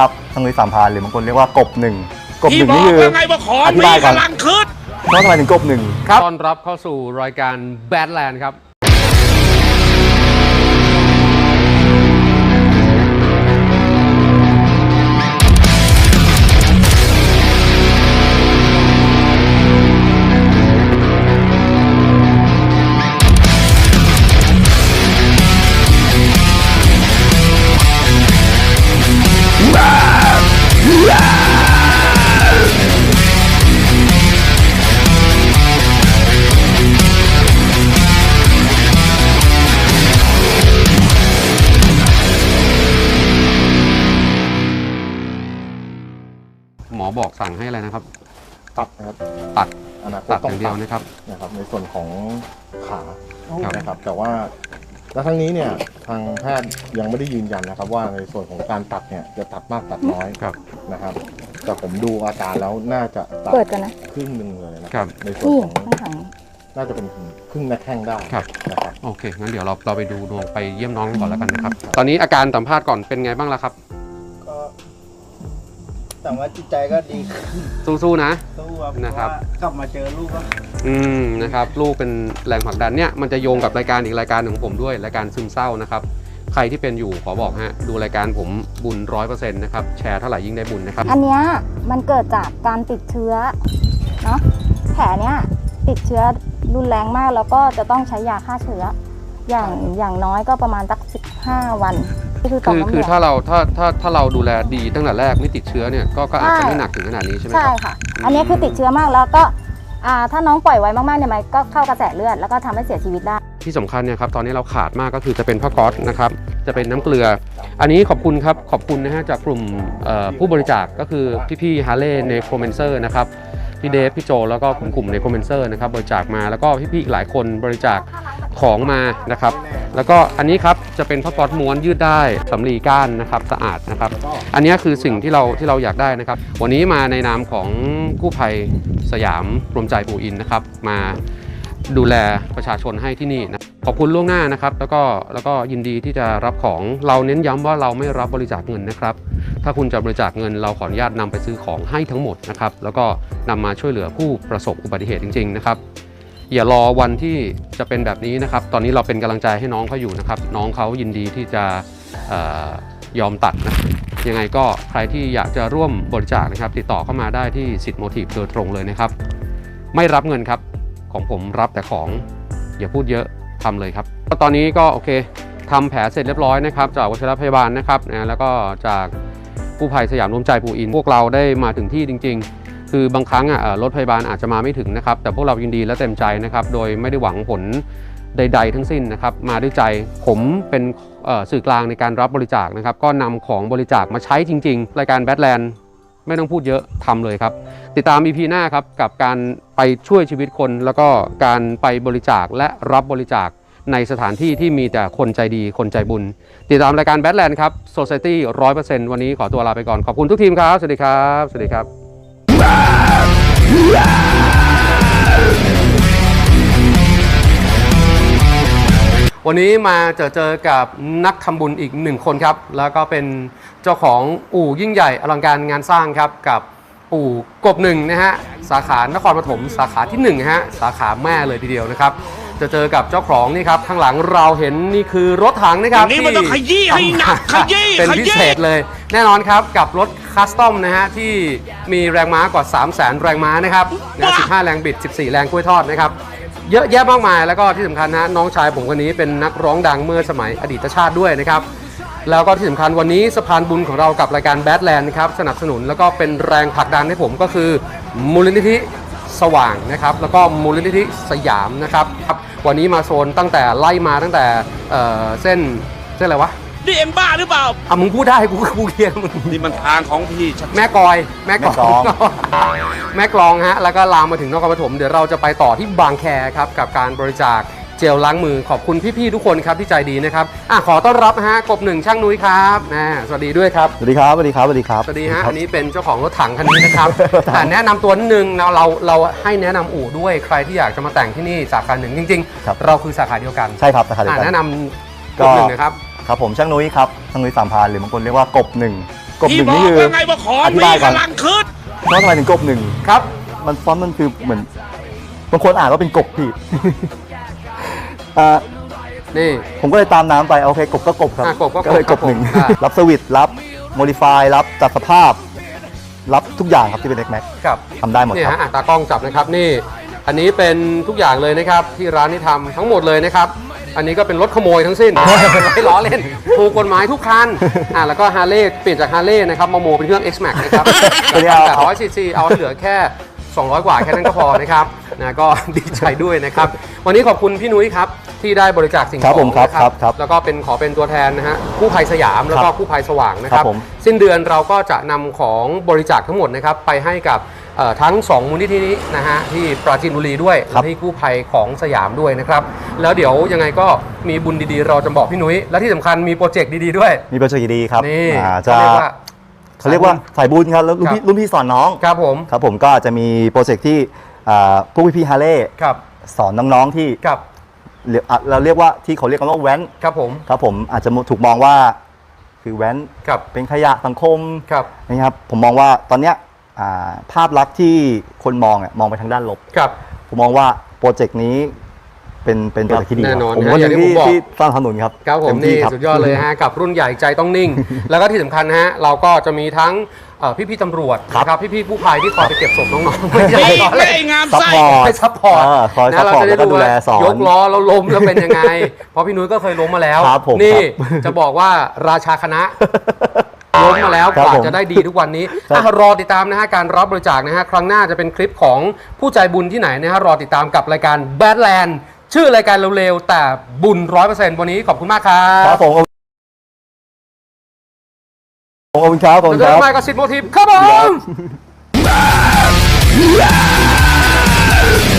ครับทางนุ้ยสามพรานหรือบางคนเรียกว่ากบหนึ่งกบหที่นึ่งบอนี่กคือ ว่าไงว่าของอธิมีบายก่อน กำลังขึ้นเพราะทำไมถึงกบหนึ่งต้อนรับเข้าสู่รายการ Badland ครับ ตัดนะครับตัดอนาคตตัดอต้องย่างเดียวตัดนะครับ นะครับในส่วนของขาครับ นะครับ แต่ว่าแล้วทั้งนี้เนี่ยทางแพทย์ยังไม่ได้ยืนยันนะครับ ว่าในส่วนของการตัดเนี่ยจะตัดมากตัดน้อยครับ นะครับ แต่ผมดูอาการแล้วน่าจะตัดเปิดกันนะครึ่งหนึ่งเลยนะคครัรับ บในส่วนนี่ของข้างหลังน่าจะเป็นครึ่งหน้าแข้งได้ครับ นะครับ โอเคงั้นเดี๋ยวเราเราไปดูดวงไปเยี่ยมน้องก่อนแล้วกันนะครับ ตอนนี้อาการสัมภาษณ์ก่อนเป็นไงบ้างล่ะครับก็ แต่ว่าจิตใจก็ดีขึ้นสู้ๆนะ สู้ครับนะครับเพาว่ากลับมาเจอลูกก็อืมนะครับลูกเป็นแรงผลักดันเนี่ยมันจะโยงกับรายการอีกรายการหนึ่งของผมด้วยรายการซึมเศร้านะครับ ใครที่เป็นอยู่ขอบอกฮะดูรายการผมบุญร้อยเปอร์เซ็นต์นะครับแชร์เท่าไหร่ยิ่งได้บุญนะครับ อันเนี้ยมันเกิดจากการติดเชื้อเนาะแผลเนี้ยติดเชื้อรุนแรงมากแล้วก็จะต้องใช้ยาฆ่าเชื้อ อย่างอย่างน้อยก็ประมาณสัก15 วันนี่ คือต่อมคือน้ำเหคือลืองถ้าเราถ้าถ้าถ้าเราดูแลดีตั้งแต่แรกไม่ติดเชื้อเนี่ยก็ก็อาจจะใช่ไม่หนักถึงขนาดนี้ใช่ไหมใช่ครับ ค่ะ อันนี้คือติดเชื้อมากแล้วก็อ่าถ้าน้องปล่อยไว้มากๆเนี่ยมันก็เข้ากระแสเลือดแล้วก็ทำให้เสียชีวิตได้ ที่สำคัญเนี่ยครับตอนนี้เราขาดมากก็คือจะเป็นผ้าก๊อซนะครับจะเป็นน้ำเกลือ อันนี้ขอบคุณครับขอบคุณนะฮะจากกลุ่มเอ่อผู้บริจาคก็คือพี่ๆฮาร์เลย์ในโครเมนเซอร์นะครับพี่เดฟพี่โจแล้วก็กลุ่มกลุ่มในโครเมนเซอร์นะครับบริจาคมาแล้วก็พี่ๆอีกหลายคนบริจาคของมานะครับ แล้วก็อันนี้ครับจะเป็นผ้าก๊อซม้วนยืดได้สำลีก้านนะครับสะอาดนะครับ อันนี้คือสิ่งที่เราที่เราอยากได้นะครับ วันนี้มาในนามของกู้ภัยสยามรวมใจปู่อินนะครับ มาดูแลประชาชนให้ที่นี่นะขอบคุณล่วงหน้านะครับ แล้วก็แล้วก็ยินดีที่จะรับของเราเน้นย้ำว่าเราไม่รับบริจาคเงินนะครับ ถ้าคุณจะบริจาคเงินเราขออนุญาตนำไปซื้อของให้ทั้งหมดนะครับ แล้วก็นำมาช่วยเหลือผู้ประสบอุบัติเหตุจริง ๆ นะครับ อย่ารอวันที่จะเป็นแบบนี้นะครับ ตอนนี้เราเป็นกำลังใจให้น้องเขาอยู่นะครับ น้องเขายินดีที่จะออยอมตัดนะยังไงก็ใครที่อยากจะร่วมบริจาคนะครับ ติดต่อเข้ามาได้ที่สิทธิ์โมทีฟโดยตรงเลยนะครับ ไม่รับเงินครับของผมรับแต่ของอย่าพูดเยอะทำเลยครับก็ตอนนี้ก็โอเคทำแผลเสร็จเรียบร้อยนะครับ จากวัชรพยาบาลนะครับนะแล้วก็จากกู้ภัยสยามร่วมใจปูอิน พวกเราได้มาถึงที่จริง ๆ คือบางครั้งรถพยาบาลอาจจะมาไม่ถึงนะครับ แต่พวกเรายินดีและเต็มใจนะครับ โดยไม่ได้หวังผลใด ๆ ทั้งสิ้นนะครับ มาด้วยใจผมเป็นสื่อกลางในการรับบริจาคนะครับ ก็นำของบริจาคมาใช้จริง ๆ รายการแบทแลนด์ไม่ต้องพูดเยอะทำเลยครับ ติดตาม EP หน้าครับกับการไปช่วยชีวิตคน แล้วก็การไปบริจาคและรับบริจาคในสถานที่ที่มีแต่คนใจดีคนใจบุญ ติดตามรายการแบทแลนด์ครับ Society 100%วันนี้ขอตัวลาไปก่อน ขอบคุณทุกทีมครับ สวัสดีครับ สวัสดีครับ วันนี้มาเจอเจอกับนักทำบุญอีกหนึ่งคนครับ แล้วก็เป็นเจ้าของอู่ยิ่งใหญ่อลังการงานสร้างครับกับอู่กบหนึ่งนะฮะสาขานครปฐมสาขาที่หนึ่งฮะสาขาแม่เลยทีเดียวนะครับ จะเจอกับเจ้าของนี่ครับ ข้างหลังเราเห็นนี่คือรถถังนะครับอันนี้มันต้องขยี้ให้หนักขยี้เป็นขพิยี้เศษเลย แน่นอนครับกับรถคัสตอมนะฮะที่มีแรงม้ากว่า 3 0 0 0 0 0 แรงม้านะครับนะ15 แรงบิด 14 แรงกล้วยทอดนะครับเยอะแยะมากมายแล้วก็ที่สำคัญนะน้องชายผมคนนี้เป็นนักร้องดังเมื่อสมัยอดีตชาติด้วยนะครับแล้วก็ที่สำคัญวันนี้สะพานบุญของเรากับรายการแบทแลนด์นะครับสนับสนุนแล้วก็เป็นแรงผลักดันให้ผมก็คือมูลนิธิ สว่างนะครับแล้วก็มูลนิธิสยามนะครับครับ วันนี้มาโซนตั้งแต่ไล่มาตั้งแต่เอ่อเส้นเส้นอะไรวะนี่เอ็มบ้าหรือเปล่าอะมึงพูดได้กูกูเคลียร์มึง นี่มันทางของพี่ชัด แม่กอยแม่กลอง แม่กลองฮะแล้วก็ลามมาถึงนครปฐมเดี๋ยวเราจะไปต่อที่บางแคครับกับการบริจาคเจลล้างมือขอบคุณพี่ๆทุกคนครับที่ใจดีนะครับอะขอต้อนรับฮะกบหนึ่งช่างนุ้ยครับนะสวัสดีด้วยครับสวัสดีครับสวัสดีครับสวัสดีครับสวัสดีฮะอันนี้เป็นเจ้าของรถถังคันนี้นะครับรถถังอะแนะนำตัวนิดนึงเราเราเราให้แนะนำอู่ด้วยใครที่อยากจะมาแต่งที่นี่สาขาหนึ่งจริงครับๆเราคือสาขาเดียวกันใช่ครับสาขาเดียวอะกันแนะนำกบหนึ่งนะครับครับผมช่างนุ้ยครับช่างนุ้ยสามพรานหรือบางคนเรียกว่ากบหนึ่งกบหพี่นึ่งบอนี่กคือว่าไงว่าของอธิมีบายก่อนกำลังขึ้นเพราะทำไมถึงกบหนึ่งครับ มันฟอนต์มันคือเหมือนบางคนอ่านว่าเป็นกบพี่ อ่านี่ ผมก็เลยตามน้ำไปโอเคกบก็กบครับอะกบก็กบเลยคกรับบหนึ่งผมอะรับสวิตช์รับโมดิฟายรับจัดสภาพ รับทุกอย่างครับที่เป็น X Max ครับทำได้หมดนี่ครับ ฮะอะตากล้องจับนะครับนี่ อันนี้เป็นทุกอย่างเลยนะครับ ที่ร้านนี้ทำทั้งหมดเลยนะครับ อันนี้ก็เป็นรถขโมยทั้งสิ้น ไม่ล้อเล่นถูกกฎหมายทุกคันอะแล้วก็ฮาร์เลย์เปลี่ยนจากฮาร์เลย์นะครับมาโมเป็นเครื่อง X Max นะครับตัวนี้เอาแต่ร้อยซีซีเอาเหลือแค่ 200 กว่าแค่นั้นก็พอนะครับนะก็ดีใจด้วยนะครับ วันนี้ขอบคุณพี่นุ้ยครับที่ได้บริจาคสิ่งขครัอบผมงครับนะครับครับแล้วก็เป็นขอเป็นตัวแทนนะฮะกู้ภัยสยามแล้วก็ครับกู้ภัยสว่างนะคครัรับบผม สิ้นเดือนเราก็จะนำของบริจาคทั้งหมดนะครับไปให้กับเอ่อทั้ง 2 มูลนิธินี้นะฮะที่ปราจีนบุรีด้วยครับและที่กู้ภัยของสยามด้วยนะครับ แล้วเดี๋ยวยังไงก็มีบุญดีๆ เราจะบอกพี่นุ้ยและที่สำคัญมีโปรเจกต์ดีๆด้วย มีโปรเจกต์ดีๆครับนี่อ่าเขาจะเรียกว่า เขาเรียกว่าสายบุญครับแล้วรุ่นพี่ครับรุ่นพี่สอนน้องครับผมครับผมก็จะมีโปรเจกต์ที่อ่าพวกพี่ๆฮาร์เลย์ครับสอนน้องๆที่ครับเรียกอะเราเรียกว่าที่เขาเรียกกันว่าแว้นครับผมครับผมอาจจะถูกมองว่าคือแว้นครับเป็นขยะสังคมครับนะครับผมมองว่าตอนเนี้ยอ่าภาพลักษณ์ที่คนมองเนี่ยมองไปทางด้านลบครับผมมองว่าโปรเจกต์นี้ เป็นเป็นโปรเจกต์ที่ดีแน่นอนผมนะว่าอย่างที่ที่ผมบอก ที่สร้างถนนครับครับผมเต็ที่นี่ครับสุดยอดเลยฮะกับรุ่นใหญ่ใจต้องนิ่ง แล้วก็ที่สำคัญนะฮะเราก็จะมีทั้งเอ่อพี่ๆตำรวจครับนะครับพี่ๆผู้ภัยที่คอยไปเก็บศพน้องๆไม่ใช่นี่ล้อไม่เล่น ไอ้งามซัพไส้พอร์ต ให้ซัพพอร์ตเออคอยนะซัพเราพอร์ตจะได้แล้วก็ดูดูแลว่าสอนยกล้อแล้วล้มแล้วเป็นยังไง เพราะพี่นุ้ยก็เคยล้มมาแล้ว ครับผมนี่ครับ จะบอกว่าราชาคณะ ล้มมาแล้วครักบว่าผมจะได้ดีทุกวันนี้ครับ อะรอติดตามนะฮะการรับบริจาคนะฮะครั้งหน้าจะเป็นคลิปของผู้ใจบุญที่ไหนนะฮะรอติดตามกับรายการ Badland ชื่อรายการเร็วๆแต่บุญร้อยเปอร์เซ็นต์วันนี้ขอบคุณมากครัครับบผมขอบคุณครับขอบคุณเจคอรักันบใหม่กับสิทธิ์โมทีฟครับผมครับ